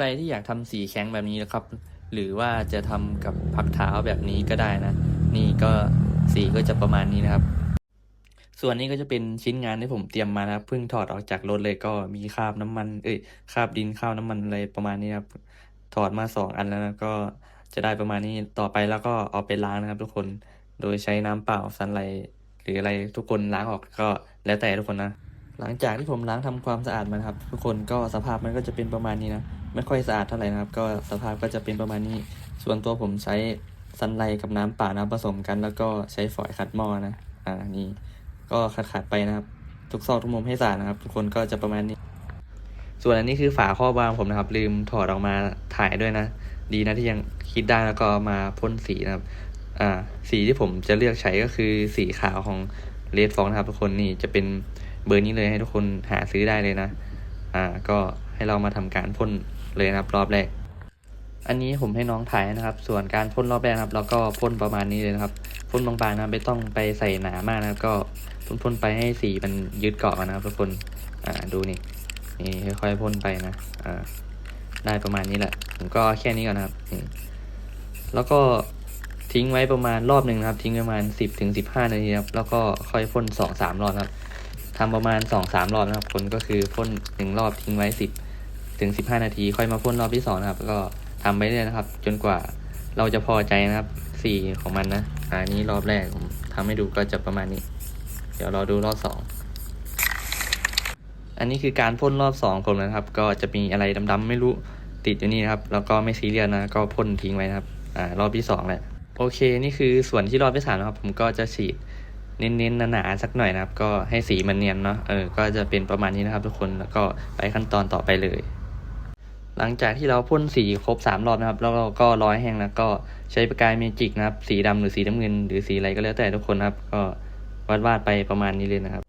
ใครที่อยากทำสีแข็งแบบนี้นะครับ หรือว่าจะทำกับผักเท้าแบบนี้ก็ได้นะ นี่ก็สีก็จะประมาณนี้นะครับ ส่วนนี้ก็จะเป็นชิ้นงานที่ผมเตรียมมานะครับเพิ่งถอดออกจากรถเลยก็มีคราบน้ำมัน เอ้ยคราบดินคราบน้ำมันอะไรประมาณนี้ครับ ถอดมาสองอันแล้วนะก็จะได้ประมาณนี้ต่อไปแล้วก็เอาไปล้างนะครับ ทุกคนโดยใช้น้ำเปล่าซันไลหรืออะไรทุกคนล้างออกก็แล้วแต่ทุกคนนะ หลังจากที่ผมล้างทำความสะอาดมันครับ ทุกคนก็สภาพมันก็จะเป็นประมาณนี้นะไม่ค่อยสะอาดเท่าไหร่นะครับ ก็สภาพก็จะเป็นประมาณนี้ ส่วนตัวผมใช้ซันไลกับน้ำเปล่าน้ำผสมกัน แล้วก็ใช้ฝอยขัดหม้อนะอ่านี่ก็ขัดขัดๆไปนะครับ ทุกซอกทุกมุมให้สะอาดนะครับ ทุกคนก็จะประมาณนี้ ส่วนอันนี้คือฝาครอบางผมนะครับ ลืมถอดออกมาถ่ายด้วยนะ ดีนะที่ยังคิดได้แล้วก็มาพ่นสีนะครับอ่าสีที่ผมจะเลือกใช้ก็คือสีขาวของเลดฟองนะครับทุกคนนี่จะเป็น เบอร์นี้เลยให้ทุกคนหาซื้อได้เลยนะ อ่า ก็ให้เรามาทำการพ่นเลยนะครับ รอบแรก อันนี้ผมให้น้องถ่ายนะครับ ส่วนการพ่นรอบแรกนะครับ เราก็พ่นประมาณนี้เลยนะครับพ่นบางๆนะไม่ต้องไปใส่หนามากนะครับ ก็พ่นๆไปให้สีมันยึดเกาะกันนะครับทุกคน อ่า ดูนี่ นี่ค่อยๆพ่นไปนะ อ่า ได้ประมาณนี้แหละ ผมก็แค่นี้ก่อนนะครับ แล้วก็ทิ้งไว้ประมาณรอบหนึ่งนะครับ ทิ้งประมาณสิบถึงสิบห้านาทีครับ แล้วก็ค่อยพ่นสองสามรอบครับ ทำประมาณสองสามรอบนะครับคนก็คือพ่นหนึ่งรอบทิ้งไว้สิบถึงสิบห้านาที ค่อยมาพ่นรอบที่สองนะครับ ก็ทำไปเรื่อยนะครับ จนกว่าเราจะพอใจนะครับสีของมันนะอันนี้รอบแรกผมทำให้ดูก็จะประมาณนี้ เดี๋ยวเราดูรอบสองอันนี้คือการพ่นรอบสองผมนะครับ ก็จะมีอะไรดำๆไม่รู้ติดอยู่นี่นะครับ แล้วก็ไม่ซีเรียสนะ ก็พ่นทิ้งไว้นะครับ อ่ารอบที่สองแหละ โอเค นี่คือส่วนที่รอบที่สามนะครับ ผมก็จะฉีด เน้นๆหนาๆสักหน่อยนะครับ ก็ให้สีมันเนียนเนาะเออก็จะเป็นประมาณนี้นะครับ ทุกคนแล้วก็ไปขั้นตอนต่อไปเลย หลังจากที่เราพ่นสีครบสามรอบนะครับ แล้วเราก็ร้อยแห้งนะก็ใช้ประกายเมจิกนะครับ สีดำหรือสีน้ำเงิน หรือสีอะไรก็แล้วแต่ทุกคนนะครับ ก็วาดวาดๆไปประมาณนี้เลยนะครับ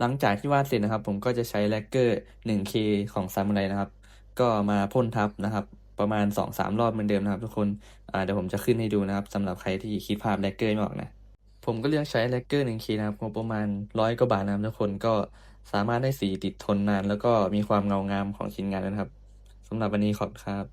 หลังจากที่วาดเสร็จนะครับ ผมก็จะใช้แลกเกอร์ 1K ของซามูไรนะครับ ก็มาพ่นทับนะครับประมาณ 2-3 รอบเหมือนเดิมนะครับ ทุกคนเดี๋ยวผมจะขึ้นให้ดูนะครับสำหรับใครที่คิดภาพแลกเกอร์ไม่ออกนะ ผมก็เลือกใช้แลกเกอร์ 1K นะครับงบประมาณร้อยกว่าบาทนะครับทุกคนก็สามารถได้สีติดทนนาน แล้วก็มีความเงางามของชิ้นงานนะครับสำหรับวันนี้ขอบคุณครับ